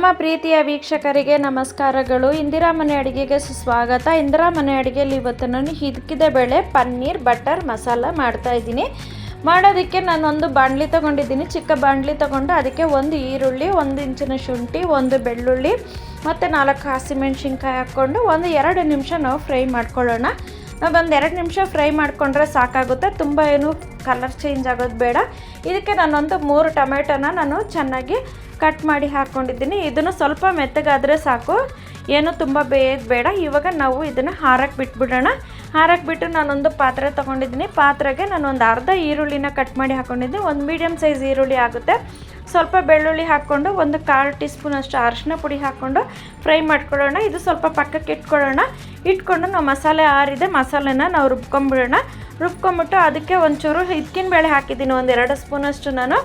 ನಮ್ಮ ಪ್ರೀತಿಯ ವೀಕ್ಷಕರಿಗೆ ನಮಸ್ಕಾರಗಳು. ಇಂದಿರಾ ಮನೆ ಅಡುಗೆಗೆ ಸುಸ್ವಾಗತ. ಇಂದಿರಾ ಮನೆ ಅಡುಗೆಯಲ್ಲಿ ಇವತ್ತು ನಾನು ಹಿದಕಿದ ಬೇಳೆ, ಪನ್ನೀರ್, ಬಟರ್ ಮಸಾಲ ಮಾಡ್ತಾ ಇದ್ದೀನಿ. ಮಾಡೋದಕ್ಕೆ ನಾನು ಒಂದು ಬಾಣಲಿ ತೊಗೊಂಡಿದ್ದೀನಿ. ಚಿಕ್ಕ ಬಾಣಲಿ ತೊಗೊಂಡು ಅದಕ್ಕೆ ಒಂದು ಈರುಳ್ಳಿ, ಒಂದು ಇಂಚಿನ ಶುಂಠಿ, ಒಂದು ಬೆಳ್ಳುಳ್ಳಿ ಮತ್ತು ನಾಲ್ಕು ಹಸಿಮೆಣ್ಸಿನ್ಕಾಯಿ ಹಾಕ್ಕೊಂಡು ಒಂದು ಎರಡು ನಿಮಿಷ ನಾವು ಫ್ರೈ ಮಾಡ್ಕೊಳ್ಳೋಣ. ಒಂದು ಎರಡು ನಿಮಿಷ ಫ್ರೈ ಮಾಡಿಕೊಂಡ್ರೆ ಸಾಕಾಗುತ್ತೆ. ತುಂಬ ಏನು ಕಲರ್ ಚೇಂಜ್ ಆಗೋದು ಬೇಡ. ಇದಕ್ಕೆ ನಾನೊಂದು ಮೂರು ಟೊಮೆಟೊನ ನಾನು ಚೆನ್ನಾಗಿ ಕಟ್ ಮಾಡಿ ಹಾಕ್ಕೊಂಡಿದ್ದೀನಿ ಇದನ್ನು ಸ್ವಲ್ಪ ಮೆತ್ತಗಾದರೆ ಸಾಕು. ಏನು ತುಂಬ ಬೇಯೋದು ಬೇಡ. ಇವಾಗ ನಾವು ಇದನ್ನು ಹಾರಕ್ಕೆ ಬಿಟ್ಬಿಡೋಣ. ಹಾರಕ್ಕೆ ಬಿಟ್ಟು ನಾನೊಂದು ಪಾತ್ರೆ ತೊಗೊಂಡಿದ್ದೀನಿ. ಪಾತ್ರೆಗೆ ನಾನು ಒಂದು ಅರ್ಧ ಈರುಳ್ಳಿನ ಕಟ್ ಮಾಡಿ ಹಾಕ್ಕೊಂಡಿದ್ದೀನಿ ಒಂದು ಮೀಡಿಯಮ್ ಸೈಜ್ ಈರುಳ್ಳಿ ಆಗುತ್ತೆ. ಸ್ವಲ್ಪ ಬೆಳ್ಳುಳ್ಳಿ ಹಾಕ್ಕೊಂಡು ಒಂದು ಕಾಲು ಟೀ ಸ್ಪೂನ್ ಅಷ್ಟು ಅರಿಶಿನ ಪುಡಿ ಹಾಕ್ಕೊಂಡು ಫ್ರೈ ಮಾಡ್ಕೊಳ್ಳೋಣ. ಇದು ಸ್ವಲ್ಪ ಪಕ್ಕಕ್ಕೆ ಇಟ್ಕೊಳ್ಳೋಣ. ಇಟ್ಕೊಂಡು ನಾವು ಮಸಾಲೆ ಆರಿದೆ, ಮಸಾಲೆನ ನಾವು ರುಬ್ಕೊಂಬಿಡೋಣ. ರುಬ್ಕೊಂಬಿಟ್ಟು ಅದಕ್ಕೆ ಒಂಚೂರು ಹಿತ್ಕಿನ ಬೇಳೆ ಹಾಕಿದ್ದೀನಿ ಒಂದು ಎರಡು ಸ್ಪೂನಷ್ಟು ನಾನು.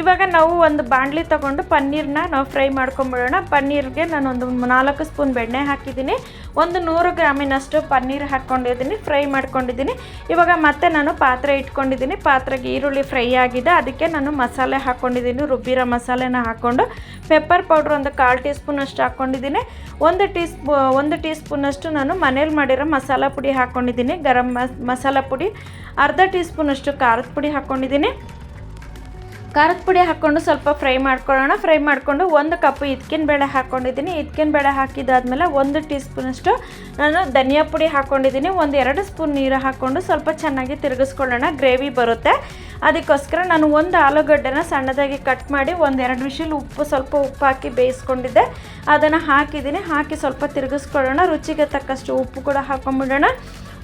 ಇವಾಗ ನಾವು ಒಂದು ಬಾಣಲಿ ತಗೊಂಡು ಪನ್ನೀರನ್ನ ನಾವು ಫ್ರೈ ಮಾಡ್ಕೊಂಬಿಡೋಣ. ಪನ್ನೀರ್ಗೆ ನಾನು ಒಂದು ನಾಲ್ಕು ಸ್ಪೂನ್ ಬೆಣ್ಣೆ ಹಾಕಿದ್ದೀನಿ. ಒಂದು ನೂರು ಗ್ರಾಮಿನಷ್ಟು ಪನ್ನೀರ್ ಹಾಕ್ಕೊಂಡಿದ್ದೀನಿ ಫ್ರೈ ಮಾಡ್ಕೊಂಡಿದ್ದೀನಿ. ಇವಾಗ ಮತ್ತೆ ನಾನು ಪಾತ್ರೆ ಇಟ್ಕೊಂಡಿದ್ದೀನಿ. ಪಾತ್ರೆಗೆ ಈರುಳ್ಳಿ ಫ್ರೈ ಆಗಿದೆ. ಅದಕ್ಕೆ ನಾನು ಮಸಾಲೆ ಹಾಕ್ಕೊಂಡಿದ್ದೀನಿ ರುಬ್ಬಿರೋ ಮಸಾಲೆನ ಹಾಕ್ಕೊಂಡು. ಪೆಪ್ಪರ್ ಪೌಡ್ರ್ ಒಂದು ಕಾಲು ಟೀ ಸ್ಪೂನಷ್ಟು ಹಾಕ್ಕೊಂಡಿದ್ದೀನಿ ಒಂದು ಟೀ ಸ್ಪೂ ಒಂದು ಟೀ ಸ್ಪೂನಷ್ಟು ನಾನು ಮನೇಲಿ ಮಾಡಿರೋ ಮಸಾಲ ಪುಡಿ ಹಾಕ್ಕೊಂಡಿದ್ದೀನಿ ಗರಂ ಮಸಾಲ ಪುಡಿ. ಅರ್ಧ ಟೀ ಸ್ಪೂನಷ್ಟು ಖಾರದ ಪುಡಿ ಹಾಕ್ಕೊಂಡಿದ್ದೀನಿ ಖಾರದ ಪುಡಿ ಹಾಕ್ಕೊಂಡು ಸ್ವಲ್ಪ ಫ್ರೈ ಮಾಡ್ಕೊಳ್ಳೋಣ. ಫ್ರೈ ಮಾಡಿಕೊಂಡು ಒಂದು ಕಪ್ ಇದಕ್ಕಿನ ಬೇಳೆ ಹಾಕ್ಕೊಂಡಿದ್ದೀನಿ ಇದಕ್ಕಿನ ಬೇಳೆ ಹಾಕಿದಾದ್ಮೇಲೆ ಒಂದು ಟೀ ಸ್ಪೂನಷ್ಟು ನಾನು ಧನಿಯಾ ಪುಡಿ ಹಾಕ್ಕೊಂಡಿದ್ದೀನಿ ಒಂದು ಎರಡು ಸ್ಪೂನ್ ನೀರು ಹಾಕ್ಕೊಂಡು ಸ್ವಲ್ಪ ಚೆನ್ನಾಗಿ ತಿರುಗಿಸ್ಕೊಳ್ಳೋಣ. ಗ್ರೇವಿ ಬರುತ್ತೆ. ಅದಕ್ಕೋಸ್ಕರ ನಾನು ಒಂದು ಆಲೂಗಡ್ಡೆನ ಸಣ್ಣದಾಗಿ ಕಟ್ ಮಾಡಿ ಒಂದೆರಡು ವಿಷಲ್ ಉಪ್ಪು, ಸ್ವಲ್ಪ ಉಪ್ಪು ಹಾಕಿ ಬೇಯಿಸ್ಕೊಂಡಿದ್ದೆ. ಅದನ್ನು ಹಾಕಿದ್ದೀನಿ. ಹಾಕಿ ಸ್ವಲ್ಪ ತಿರುಗಿಸ್ಕೊಳ್ಳೋಣ. ರುಚಿಗೆ ತಕ್ಕಷ್ಟು ಉಪ್ಪು ಕೂಡ ಹಾಕ್ಕೊಂಬಿಡೋಣ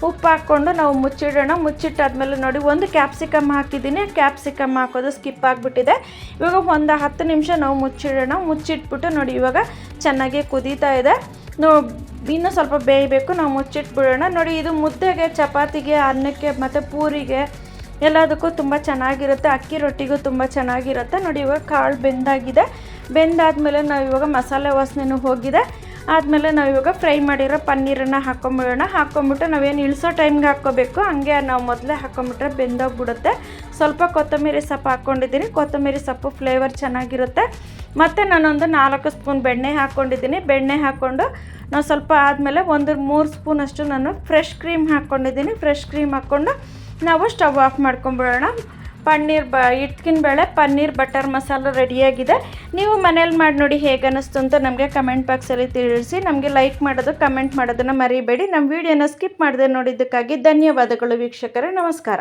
ಉಪ್ಪು ಹಾಕ್ಕೊಂಡು ನಾವು ಮುಚ್ಚಿಡೋಣ. ಮುಚ್ಚಿಟ್ಟಾದ್ಮೇಲೆ ನೋಡಿ, ಒಂದು ಕ್ಯಾಪ್ಸಿಕಮ್ ಹಾಕಿದ್ದೀನಿ. ಕ್ಯಾಪ್ಸಿಕಮ್ ಹಾಕೋದು ಸ್ಕಿಪ್ ಆಗಿಬಿಟ್ಟಿದೆ. ಇವಾಗ ಒಂದು ಹತ್ತು ನಿಮಿಷ ನಾವು ಮುಚ್ಚಿಡೋಣ. ಮುಚ್ಚಿಟ್ಬಿಟ್ಟು ನೋಡಿ, ಇವಾಗ ಚೆನ್ನಾಗಿ ಕುದೀತಾ ಇದೆ. ನೋ, ಇನ್ನೂ ಸ್ವಲ್ಪ ಬೇಯಬೇಕು. ನಾವು ಮುಚ್ಚಿಟ್ಬಿಡೋಣ. ನೋಡಿ, ಇದು ಮುದ್ದೆಗೆ, ಚಪಾತಿಗೆ, ಅನ್ನಕ್ಕೆ, ಮತ್ತು ಪೂರಿಗೆ ಎಲ್ಲದಕ್ಕೂ ತುಂಬ ಚೆನ್ನಾಗಿರುತ್ತೆ. ಅಕ್ಕಿ ರೊಟ್ಟಿಗೂ ತುಂಬ ಚೆನ್ನಾಗಿರುತ್ತೆ. ನೋಡಿ, ಇವಾಗ ಕಾಳು ಬೆಂದಾಗಿದೆ. ಬೆಂದಾದಮೇಲೆ ನಾವು ಇವಾಗ ಮಸಾಲೆ ವಾಸನೆನೂ ಹೋಗಿದೆ. ಆದಮೇಲೆ ನಾವು ಇವಾಗ ಫ್ರೈ ಮಾಡಿರೋ ಪನ್ನೀರನ್ನು ಹಾಕೊಂಬಿಡೋಣ. ಹಾಕ್ಕೊಂಬಿಟ್ಟು ನಾವೇನು ಇಳಿಸೋ ಟೈಮ್ಗೆ ಹಾಕ್ಕೋಬೇಕು. ಹಂಗೆ ನಾವು ಮೊದಲೇ ಹಾಕ್ಕೊಂಬಿಟ್ರೆ ಬೆಂದೋಗ್ಬಿಡುತ್ತೆ. ಸ್ವಲ್ಪ ಕೊತ್ತಂಬರಿ ಸೊಪ್ಪು ಹಾಕ್ಕೊಂಡಿದ್ದೀನಿ ಕೊತ್ತಂಬರಿ ಸೊಪ್ಪು ಫ್ಲೇವರ್ ಚೆನ್ನಾಗಿರುತ್ತೆ. ಮತ್ತು ನಾನೊಂದು ನಾಲ್ಕು ಸ್ಪೂನ್ ಬೆಣ್ಣೆ ಹಾಕ್ಕೊಂಡಿದ್ದೀನಿ ಬೆಣ್ಣೆ ಹಾಕ್ಕೊಂಡು ನಾವು ಸ್ವಲ್ಪ ಆದಮೇಲೆ ಒಂದು ಮೂರು ಸ್ಪೂನಷ್ಟು ನಾನು ಫ್ರೆಶ್ ಕ್ರೀಮ್ ಹಾಕ್ಕೊಂಡಿದ್ದೀನಿ ಫ್ರೆಶ್ ಕ್ರೀಮ್ ಹಾಕ್ಕೊಂಡು ನಾವು ಸ್ಟವ್ ಆಫ್ ಮಾಡ್ಕೊಂಬಿಡೋಣ. ಪನ್ನೀರ್ ಬ, ಇಟ್ಕಿನ ಬೇಳೆ, ಪನ್ನೀರ್ ಬಟರ್ ಮಸಾಲ ರೆಡಿಯಾಗಿದೆ. ನೀವು ಮನೇಲಿ ಮಾಡಿ ನೋಡಿ ಹೇಗೆ ಅನ್ನಿಸ್ತು ಅಂತ ನಮಗೆ ಕಮೆಂಟ್ ಬಾಕ್ಸಲ್ಲಿ ತಿಳಿಸಿ. ನಮಗೆ ಲೈಕ್ ಮಾಡೋದು, ಕಮೆಂಟ್ ಮಾಡೋದನ್ನು ಮರಿಬೇಡಿ. ನಮ್ಮ ವೀಡಿಯೋನ ಸ್ಕಿಪ್ ಮಾಡದೆ ನೋಡಿದ್ದಕ್ಕಾಗಿ ಧನ್ಯವಾದಗಳು ವೀಕ್ಷಕರೇ. ನಮಸ್ಕಾರ.